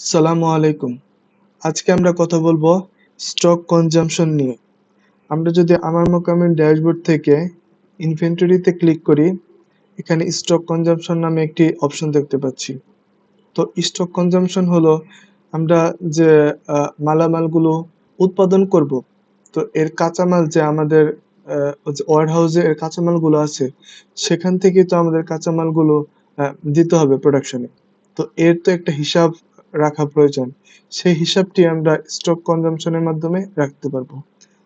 সালামু আলাইকুম। আজকে আমরা কথা বলব স্টক কনজাম্পশন নিয়ে। আমরা যদি আমার মোকামের ড্যাশবোর্ড থেকে ইনভেন্টরিতে ক্লিক করি, এখানে স্টক কনজাম্পশন নামে একটি অপশন দেখতে পাচ্ছি। তো স্টক কনজাম্পশন হলো আমরা যে মালামালগুলো উৎপাদন করব, তো এর কাঁচামাল যে আমাদের ওয়ার হাউসে এর কাঁচামালগুলো আছে, সেখান থেকে তো আমাদের কাঁচামালগুলো দিতে হবে প্রোডাকশনে তো এর তো একটা হিসাব রাখা প্রয়োজন। সেই হিসাবটি আমরা স্টক কনজাম্পশনের মাধ্যমে রাখতে পারব।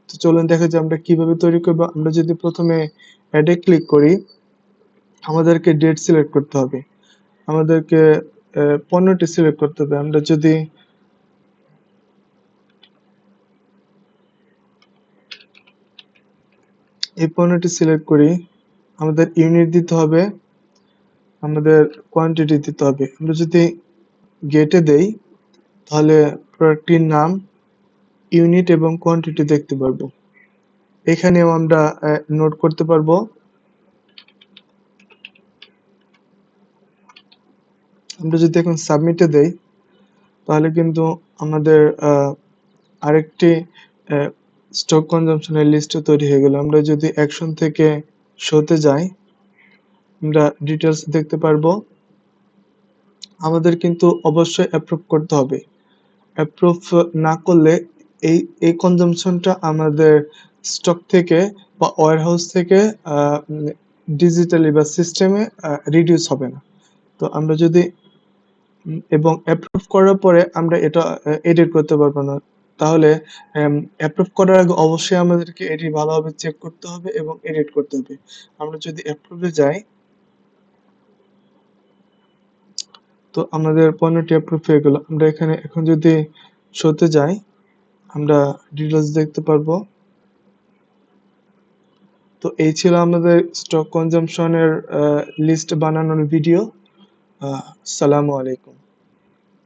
তো চলুন দেখা যায় আমরা কীভাবে তৈরি করব। আমরা যদি প্রথমে অ্যাডে ক্লিক করি, আমাদেরকে ডেট সিলেক্ট করতে হবে। আমাদেরকে পণ্যটি সিলেক্ট করতে হবে। আমরা যদি এই পণ্যটি সিলেক্ট করি, আমাদের ইউনিট দিতে হবে, আমাদের কোয়ান্টিটি দিতে হবে। আমরা যদি গেটে দেই, তাহলে প্রোডাক্টটির নাম ইউনিট এবং কোয়ান্টিটি দেখতে পারব। এখানেও আমরা নোট করতে পারব। আমরা যদি এখন সাবমিটে দেই, তাহলে কিন্তু আমাদের আরেকটি স্টক কনজামশনের লিস্ট তৈরি হয়ে গেল। আমরা যদি অ্যাকশন থেকে শোতে যাই, আমরা ডিটেলস দেখতে পারব। আমাদের কিন্তু অবশ্যই অ্যাপ্রুভ করতে হবে। অ্যাপ্রুভ না করলে এই এই কনজামশনটা আমাদের স্টক থেকে বা ওয়ারহাউস থেকে ডিজিটালি বা সিস্টেমে রিডিউস হবে না। তো আমরা যদি, এবং অ্যাপ্রুভ করার পরে আমরা এটা এডিট করতে পারব না। তাহলে অ্যাপ্রুভ করার আগে অবশ্যই আমাদেরকে এটি ভালোভাবে চেক করতে হবে এবং এডিট করতে হবে। আমরা যদি অ্যাপ্রুভে যাই তো আমাদের পণ্যটি অ্যাপ্রুভ হয়ে গেল। আমরা এখানে এখন যদি শোতে যাই, আমরা ডিটেলস দেখতে পারব। তো এই ছিল আমাদের স্টক কনজামশনের লিস্ট বানানোর ভিডিও সালামু আলাইকুম।